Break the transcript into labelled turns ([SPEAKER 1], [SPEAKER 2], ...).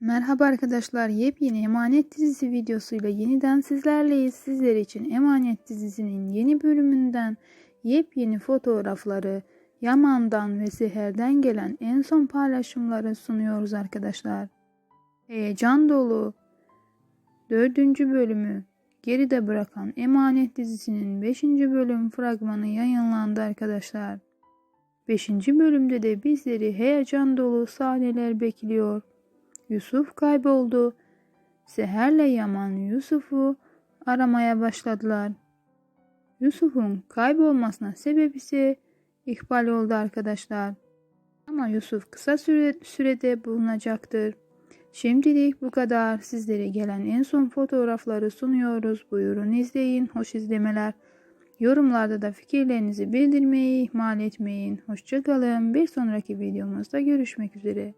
[SPEAKER 1] Merhaba arkadaşlar, yepyeni Emanet dizisi videosuyla yeniden sizlerleyiz. Sizler için Emanet dizisinin yeni bölümünden yepyeni fotoğrafları, Yaman'dan ve Seher'den gelen en son paylaşımları sunuyoruz arkadaşlar. Heyecan dolu dördüncü bölümü geride bırakan Emanet dizisinin 5. bölüm fragmanı yayınlandı arkadaşlar. 5. bölümde de bizleri heyecan dolu sahneler bekliyor. Yusuf kayboldu. Seher'le Yaman Yusuf'u aramaya başladılar. Yusuf'un kaybolmasına sebep ise ihbal oldu arkadaşlar. Ama Yusuf kısa süre, sürede bulunacaktır. Şimdilik bu kadar. Sizlere gelen en son fotoğrafları sunuyoruz. Buyurun izleyin. Hoş izlemeler. Yorumlarda da fikirlerinizi bildirmeyi ihmal etmeyin. Hoşçakalın. Bir sonraki videomuzda görüşmek üzere.